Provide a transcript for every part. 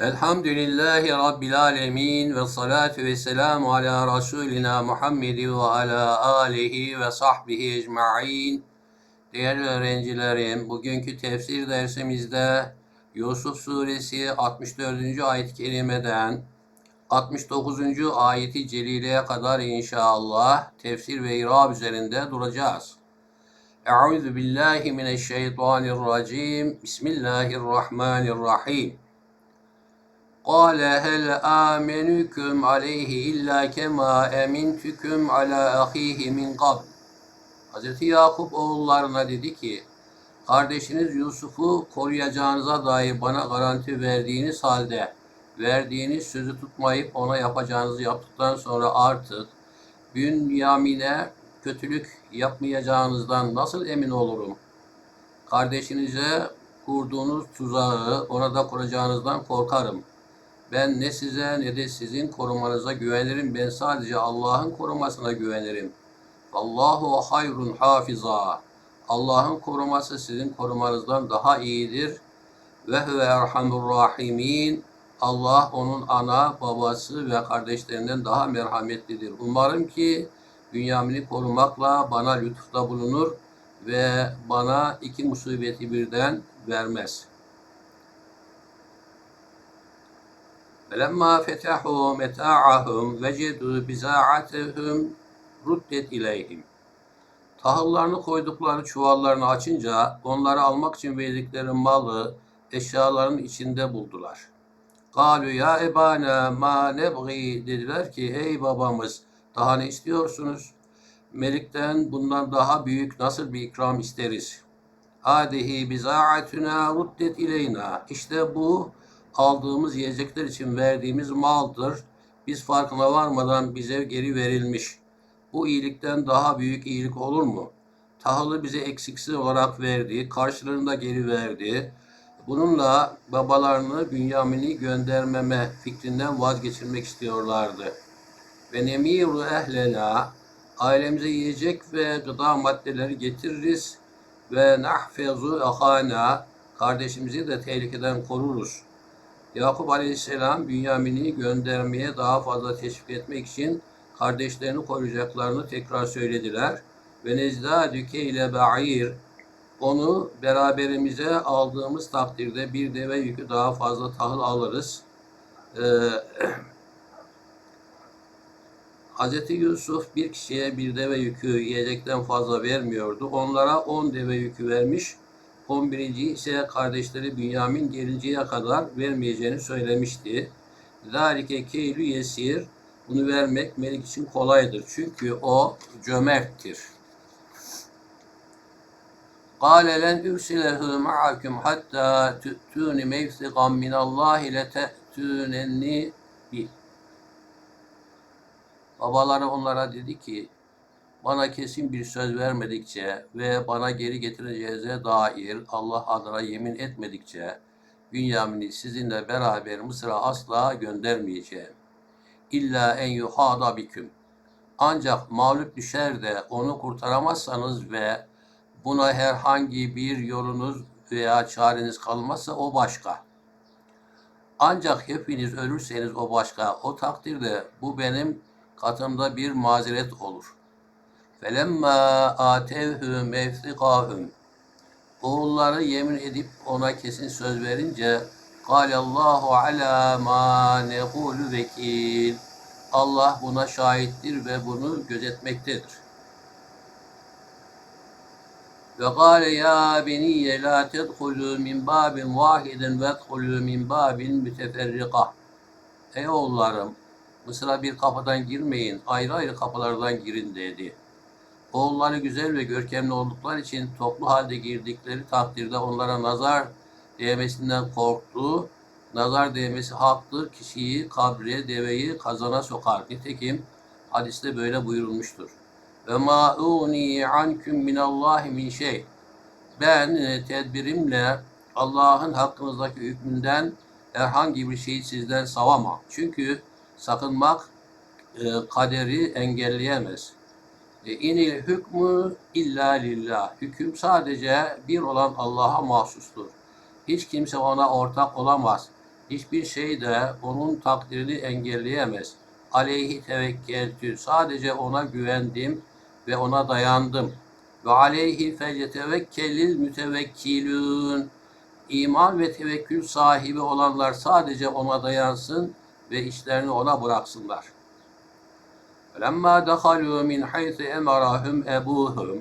Elhamdülillahi Rabbil alemin ve salatu ve selamu ala Resulina Muhammed ve ala alihi ve sahbihi ecma'in. Değerli öğrencilerim, bugünkü tefsir dersimizde Yusuf suresi 64. ayet-i kerimeden 69. ayeti celileye kadar inşallah tefsir ve irab üzerinde duracağız. Euzu billahi mineşşeytanirracim. Bismillahirrahmanirrahim. قال هل آمنكم عليه إلا كما أمنتكم على أخيه من قبل Hz. Yakup oğullarına dedi ki, kardeşiniz Yusuf'u koruyacağınıza dair bana garanti verdiğiniz halde, verdiğiniz sözü tutmayıp ona yapacağınızı yaptıktan sonra artık Bünyamin'e kötülük yapmayacağınızdan nasıl emin olurum? Kardeşinize kurduğunuz tuzağı ona da kuracağınızdan korkarım. Ben ne size ne de sizin korumanıza güvenirim. Ben sadece Allah'ın korumasına güvenirim. Allahu hayrun hafiza. Allah'ın koruması sizin korumanızdan daha iyidir. Ve huve erhamur rahimin. Allah onun ana, babası ve kardeşlerinden daha merhametlidir. Umarım ki Bünyamin'i korumakla bana lütufta bulunur ve bana iki musibeti birden vermez.'' فَلَمَّا فَتَحُوا مَتَاعَهُمْ وَجَدُوا بِزَاعَتَهُمْ رُدَّتْ اِلَيْهِمْ Tahıllarını koydukları çuvallarını açınca onları almak için verdikleri malı eşyaların içinde buldular. Galu ya ebana ma nebgi dediler ki ey babamız daha ne istiyorsunuz? Melikten bundan daha büyük nasıl bir ikram isteriz? Hadihi bizaatuna ruddet ileyna. İşte bu aldığımız yiyecekler için verdiğimiz maldır. Biz farkına varmadan bize geri verilmiş. Bu iyilikten daha büyük iyilik olur mu? Tahılı bize eksiksiz olarak verdi, karşılığında geri verdi. Bununla babalarını Bünyamin'i göndermeme fikrinden vazgeçirmek istiyorlardı. Ve nemiru ehlena ailemize yiyecek ve gıda maddeleri getiririz ve nahfezu ahana kardeşimizi de tehlikeden koruruz. Yakup Aleyhisselam Bünyamin'i göndermeye daha fazla teşvik etmek için kardeşlerini koruyacaklarını tekrar söylediler. Ve nezdâdüke ile ba'ir onu beraberimize aldığımız takdirde bir deve yükü daha fazla tahıl alırız. Ee, Hz. Yusuf bir kişiye bir deve yükü yiyecekten fazla vermiyordu. Onlara on deve yükü vermiş 11. ise kardeşleri Bünyamin gelinceye kadar vermeyeceğini söylemişti. Zalike keylü yesir. Bunu vermek melik için kolaydır. Çünkü o cömerttir. قال لن أرسله معكم حتى تؤتون موثقا من الله لتأتونني به. Babaları onlara dedi ki bana kesin bir söz vermedikçe ve bana geri getireceğinize dair Allah adına yemin etmedikçe Bünyamin'i sizinle beraber Mısır'a asla göndermeyeceğim. İlla en yuhada biküm. Ancak mağlup düşer de onu kurtaramazsanız ve buna herhangi bir yolunuz veya çareniz kalmazsa o başka. Ancak hepiniz ölürseniz o başka. O takdirde bu benim katımda bir mazeret olur.'' Felemma atevhü mevfikahum Oğulları yemin edip ona kesin söz verince Allahu ala ma nekulu vekil Allah buna şahittir ve bunu gözetmektedir. Ve gâle ya beniyye la tedhulû min babin vahidin ve edhulû min babin. Ey oğullarım, Mısır'a bir kapıdan girmeyin, ayrı ayrı kapılardan girin dedi. Oğulları güzel ve görkemli oldukları için toplu halde girdikleri takdirde onlara nazar değmesinden korktu. Nazar değmesi haktır. Kişiyi, kabre, deveyi kazana sokar. Nitekim hadiste böyle buyurulmuştur. Ve ma uni ankum min Allah min şey. Ben e, tedbirimle Allah'ın hakkınızdaki hükmünden herhangi bir şeyi sizden savamam. Çünkü sakınmak e, kaderi engelleyemez. İnil hükmü illa lillah. Hüküm sadece bir olan Allah'a mahsustur. Hiç kimse ona ortak olamaz. Hiçbir şey de onun takdirini engelleyemez. Aleyhi tevekkeltü. Sadece ona güvendim ve ona dayandım. Ve aleyhi felyetevekkelil mütevekkilün. İman ve tevekkül sahibi olanlar sadece ona dayansın ve işlerini ona bıraksınlar. Lemma dehalu min haythu emarahum ebuhum.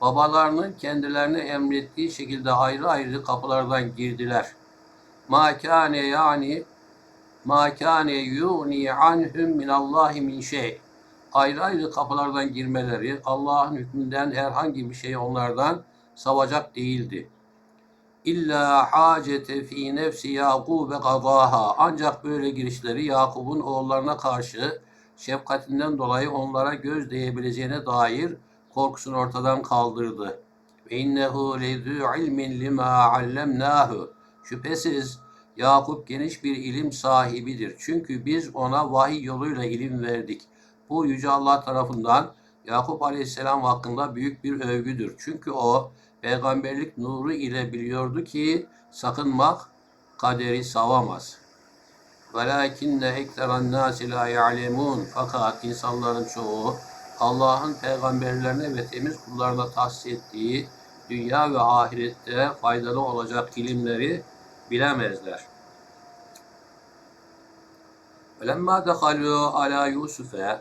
Babalarının kendilerine emrettiği şekilde ayrı ayrı kapılardan girdiler. Ma kâne yani ma kâne yuni anhum min Allahi min şey. Ayrı ayrı kapılardan girmeleri Allah'ın hükmünden herhangi bir şey onlardan savacak değildi. İlla hacete fi nefsi Yakub ve gadaha. Ancak böyle girişleri Yakup'un oğullarına karşı şefkatinden dolayı onlara göz değebileceğine dair korkusunu ortadan kaldırdı. Ve innehu lezû ilmin lima allemnâhu. Şüphesiz Yakup geniş bir ilim sahibidir. Çünkü biz ona vahiy yoluyla ilim verdik. Bu Yüce Allah tarafından Yakup Aleyhisselam hakkında büyük bir övgüdür. Çünkü o peygamberlik nuru ile biliyordu ki sakınmak kaderi savamaz. وَلَاكِنَّ اَكْتَرَ النَّاسِ لَا يَعْلَمُونَ Fakat insanların çoğu Allah'ın peygamberlerine ve temiz kullarına tahsis ettiği dünya ve ahirette faydalı olacak ilimleri bilemezler. وَلَمَّا دَخَلُوا عَلَى يُوسُفَ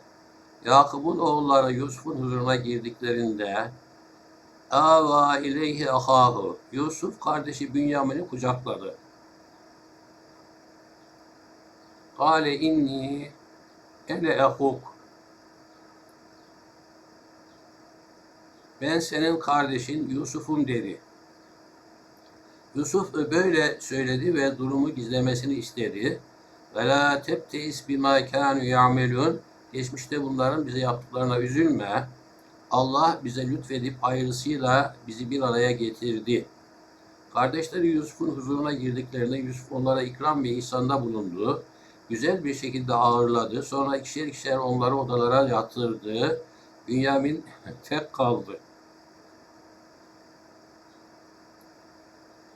Yakup'un oğulları Yusuf'un huzuruna girdiklerinde Ava ileyhi ahahu. Yusuf kardeşi Bünyamin'i kucakladı. Kale inni ene ehuk. Ben senin kardeşin Yusuf'um dedi. Yusuf böyle söyledi ve durumu gizlemesini istedi. Ve la tebteis bima kanu ya'melun. Geçmişte bunların bize yaptıklarına üzülme. Allah bize lütfedip hayırlısıyla bizi bir araya getirdi. Kardeşleri Yusuf'un huzuruna girdiklerinde Yusuf onlara ikram ve ihsanda bulundu. Güzel bir şekilde ağırladı. Sonra ikişer ikişer onları odalara yatırdı. Bünyamin tek kaldı.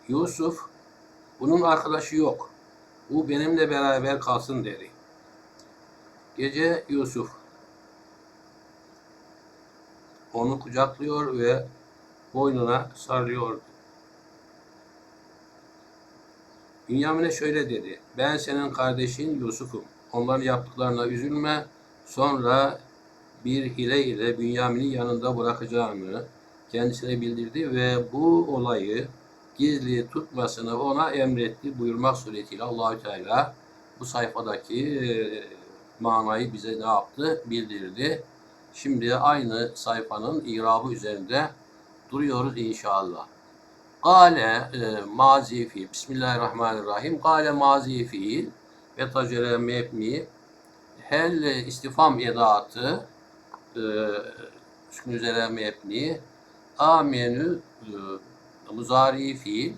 Yusuf, bunun arkadaşı yok. Bu benimle beraber kalsın dedi. Gece Yusuf onu kucaklıyor ve boynuna sarıyordu. Bünyamin'e şöyle dedi. Ben senin kardeşin Yusuf'um. Onların yaptıklarına üzülme. Sonra bir hile ile Bünyamin'i yanında bırakacağını kendisine bildirdi ve bu olayı gizli tutmasını ona emretti buyurmak suretiyle Allahü Teala bu sayfadaki e, manayı bize ne yaptı? Bildirdi. Şimdi aynı sayfanın irabı üzerinde duruyoruz inşallah. Gale e, mazi fiil. Bismillahirrahmanirrahim. Gale mazi fiil. Ve tacele mebni. Hel istifam edatı e, sükun üzere mebni. Amenü e, muzari fiil.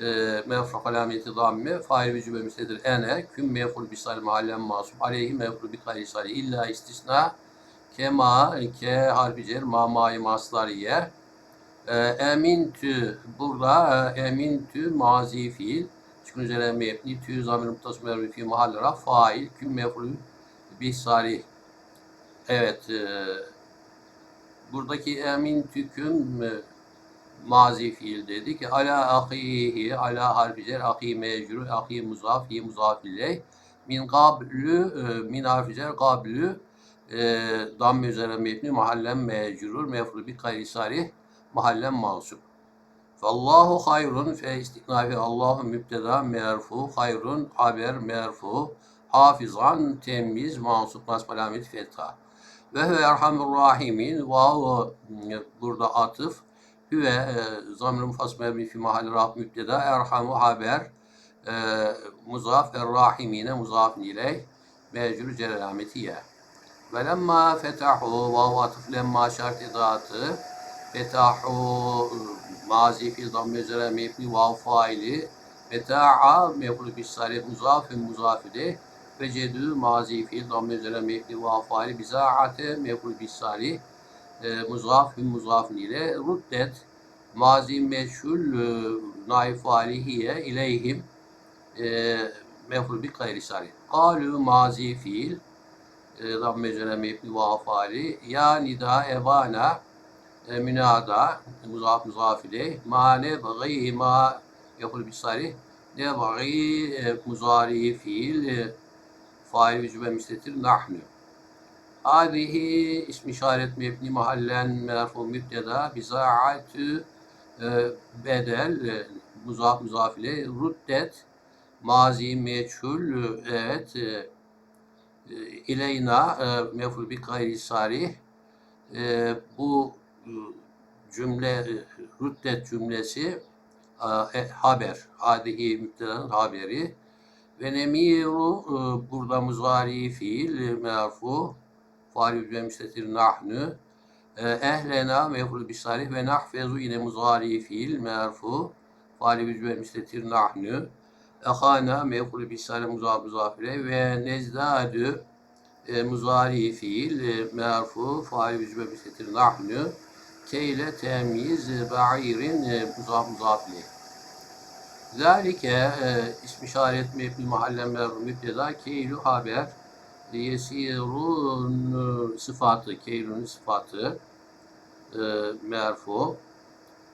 E, mevfuk alameti damme fail ve cübe misledir ene. Küm mevful bisal mahallen masum. Aleyhi mevful bi kalisali illa istisna kema ke harfi ma mai maslariye e, emintü burada e, emintü mazi fiil sükun üzere mebni tü zamir muttasım mervi fi mahalle raf fail küm mevful bihsari evet e, buradaki emintü küm e, mazi fiil dedik. Ala ahihi, ala harfi cer, ahi mecru, ahi muzaf, hi muzaf. Min gablü, e, min harfi cer, gablü, e, damme üzere mebni, mahallen mecrur, mefru bi gayri sarih, mahallen mansup. Fallahu hayrun fe istiknafi Allahu mübteda merfu hayrun haber merfu hafizan temiz mansup nasb alamet fetha ve huve erhamur rahimin vav burada atıf Hüve e, zamir mufas mebni fi mahalli raf mübteda erhamu haber e, muzaf rahimine muzafin ileyh mecrur celalametiye ve lemma fetahu vav atıf lemma şart idatı fetahu mazi fi zammir üzere mebni vav faili. Feta'a mefulu bis salih muzafin muzafide ve cedü mazi fi zammir üzere mebni vav faili. Bizaate mefulu bis salih e, muzaf ve muzafin ile ruddet mazi meşhul e, naif alihiye ileyhim e, mef'ul bi gayri sarih. Kalu mazi fiil e, zamme üzerine mebni ve afali ya nida evana e, münada muzaf muzaf ileyh ma ne bagi ma mef'ul bi sarih ne bagi e, muzari fiil e, fail ve cübe müstetir nahnu. Hadihi ismi işaret mebni mahallen merfu mübteda bizaatü e, bedel e, muzaf muzaf ile ruddet mazi meçhul e, evet e, e, ileyna e, meful bir gayri sarih e, bu e, cümle ruddet cümlesi e, haber hadihi mübtedanın haberi. Ve nemiru e, burada muzari fiil e, merfu faal ve müstetir nahnu ehlena meful bir sarih ve nahfezu yine muzari fiil merfu faal ve müstetir nahnu ehana meful bir sarih muzaf muzafire ve nezdadü muzari fiil merfu faal ve müstetir nahnu keyle temyiz e, ba'irin e, muzaf muzafile Zalike e, ismi işaret mebni mahallen merfu mübteda keylu haber yesirun sıfatı keylun sıfatı e, merfu.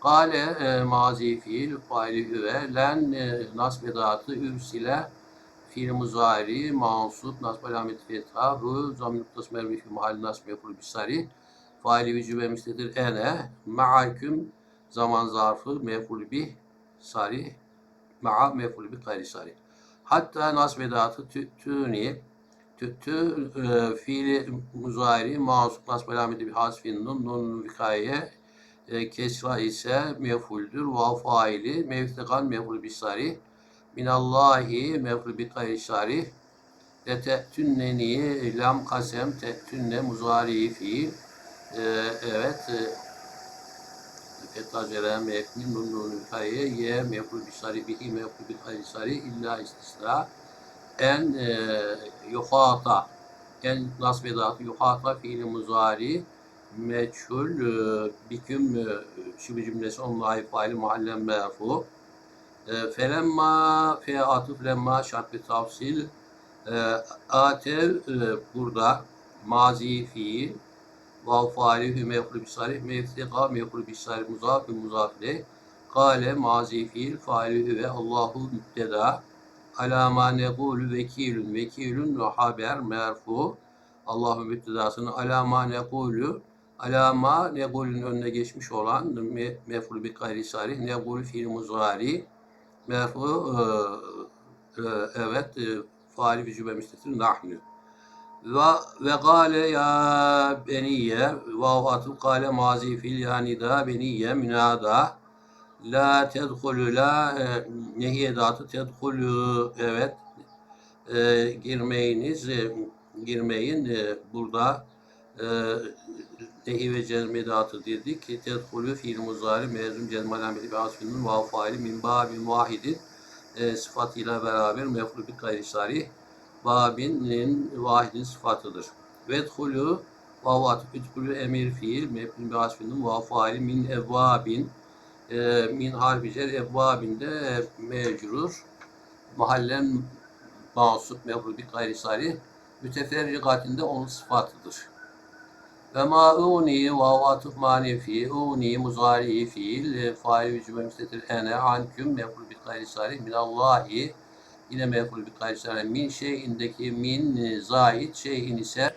Kale e, mazi fiil faili üve len e, nasbedatı ürsile fiil muzari mansup nasb alamet fetha hu zamin noktas mermi fi mahalli nasb meful bisari faili vücube ene ma'aküm zaman zarfı meful bih sari ma'a meful bih gayri sari hatta nasbedatı tü, tüni tü, tü e, fiili muzari mansup nasb alameti bi hasfin nun nun vikaye e, kesra ise mefuldür. Vav faili mevtekan meful bisari. Minallahi meful bi gayri sarih. Ve te'tünneni lam kasem te'tünne muzari fiil. E, evet. E, Fetha ceren mefnin nun nun vikaye ye meful bisari bihi meful bi gayri sarih illa istisna. En e, yuhata en nasbedatı yuhata fiili muzari meçhul e, biküm e, şibi cümlesi onunla ait faili mahallen merfu e, felemma fe atıf lemma şart ve tavsil e, atev e, burada mazi fiil vav faali hü mefru bisarih meftika mefru bisarih muzaf muzaf ileyh kale mazi fiil faali hü ve Allahu mübteda alama negulu vekilün vekilün ve haber merfu. Allah'ın müptedasını alama negulu alama negulün önüne geçmiş olan me, mef'ul bi gayri sarih negul fiil muzari merfu e, e, evet e, faali bir cümle müstetir nahnu ve ve gale ya beniye vav atıf gale mazi fiil yani da beniye münada la tedhulü la e, nehiye datı tedhulü evet e, girmeyiniz e, girmeyin e, burada e, nehi ve cezmedatı dedik tedhulü fiil muzari mezum cezme alameti ve asfinin vav faili min babin vahidin e, sıfatıyla beraber mefru bi gayri sarih babinin vahidin sıfatıdır. Vedhulü vav atıf üdhulü emir fiil mefru bi asfinin vav faili min evvabin e, min harfi cer evvabinde mecrur mahallen mansup mefru bi gayri sarih müteferrikatinde onun sıfatıdır. Ve ma uni vav atıf manefi uni muzari fiil e, fail cümle müstetir ene anküm meful bi gayri sarih minallahi yine meful bi gayri sarih min şeyindeki min e, zahid şeyin ise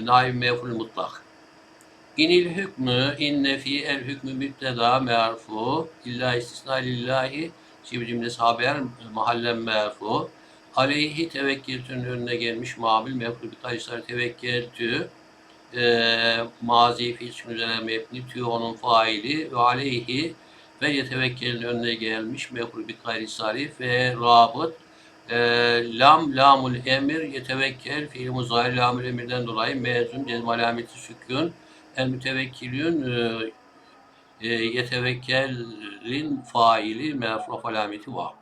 naib meful mutlak. İnil hükmü inne fi el hükmü mübteda merfu illa istisna lillahi şibi cümlesi haber mahallen merfu aleyhi tevekkültün önüne gelmiş mabil meful bi gayri sarih tevekkeltü e, mazi fiil üzerine mebni tü onun faili ve aleyhi ve yetevekkelin önüne gelmiş meful bir gayri sarif ve rabıt e, lam lamul emir yetevekkel fiil muzahir lamul emirden dolayı mezun cezm alameti sükun el mütevekkilün e, e, yetevekkelin faili mefruf alameti var.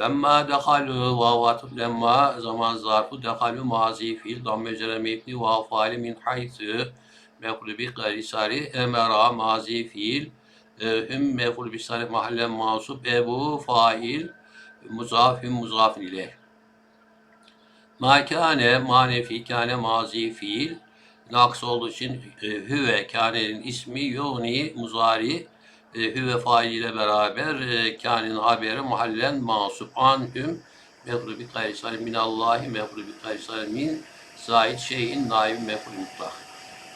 Lemma dekalu ve lemma zaman zarfı dekalu mazi fiil damme üzere mebni ve faali min haytı meful bi garisari emera mazi fiil e, hüm meful bi sarif mahallen mansup ebu fail muzafin muzafin ileyh. Ma kâne manefi kâne mazi fiil naks olduğu için e, hüve kânenin ismi yoni muzari e, hüve failiyle beraber e, kânenin haberi mahallen masup anhüm mefru bi kaysar minallahi mefru bi kaysar min zahid şeyin naib mefru mutlak.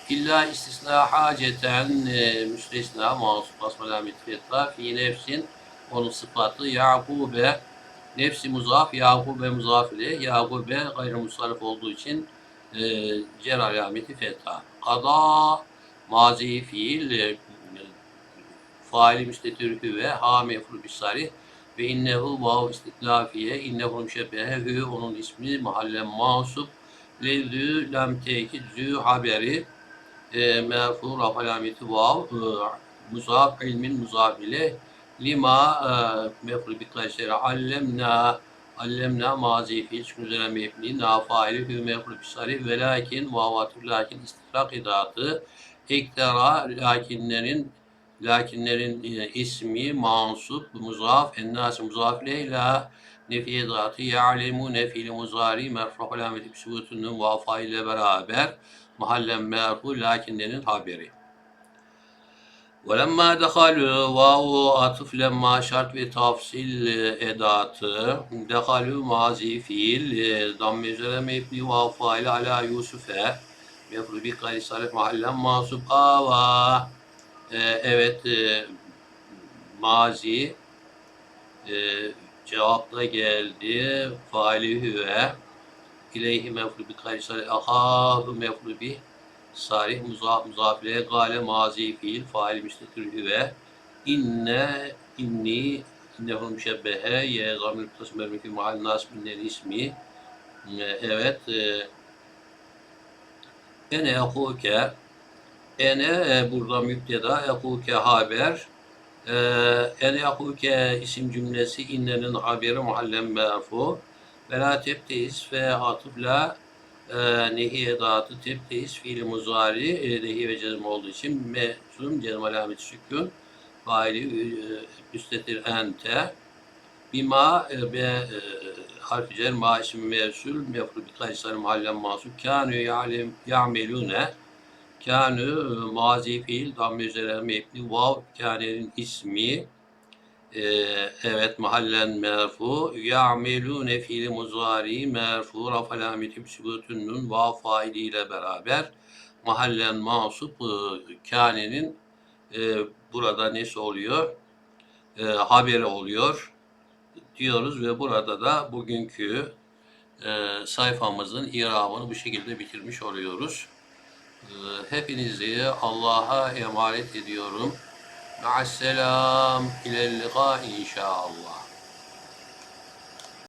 İlla istisna haceten e, müstesna masup basmalamet fetha fi nefsin onun sıfatı Yakube nefsi muzaf Yakube muzaf ile Yakube gayrimusarif olduğu için e, cer alameti fetha. Kada mazi fiil e, faili müstetir ve ha mefru bisari ve innehu vav istiklafiye innehu müşebbehe onun ismi mahallen masup lezü lam tekid zü haberi e, merfu raf alameti vav e, muzaf ilmin muzaf ile lima e, mefru bi kayseri allemna allemna mazi fiil çünkü üzerine mebni na faili hü mefru bisari ve lakin vavatü lakin istikrak idatı iktara lakinlerin lakinlerin e, ismi mansup muzaf ennas muzaf leyla. Nefiye zatı ya'lemu nefili muzari merfu alameti sübutunun vafa ile beraber mahallen merfu lakinlerin haberi. وَلَمَّا دَخَلُوا vavu atıf lemma şart ve tafsil e, edatı dehalu mazi fiil e, damme üzere mebni vav faili ala Yusuf'e mefru bi gayri salih mahallen masub ava e, evet e, mazi e, cevapla geldi faili hüve ileyhi mefru bi gayri salih ahahu mefru bi sarih muzaf muzafile gale mazi fiil fail müstetir hüve inne inni innehu müşebbehe ye zamir mutasım mermeki mahal nas minel ismi. Evet e, ene ekuke ene e, burada müpteda ekuke haber e, ene ekuke isim cümlesi innenin haberi muhallen merfu ve la tebteis ve atıfla e, nehi edatı tebteis fiil muzari e, nehi ve cezm olduğu için mezum cezm alameti sükun faili e, üstetir ente bima e, ve e, harfi cer ma ismi mevsul mefru bi kaysar mahallen masuk kânü ya'lem ya'melune kânü e, mazi fiil damme üzere mebni vav kânenin ismi e, evet mahallen merfu ya'melune fiili muzari merfu raf alameti sübutun nun vav failiyle beraber mahallen masup e, e, burada nesi oluyor? E, haberi oluyor diyoruz ve burada da bugünkü e, sayfamızın irabını bu şekilde bitirmiş oluyoruz. E, hepinizi Allah'a emanet ediyorum. مع السلام إلى اللقاء إن شاء الله.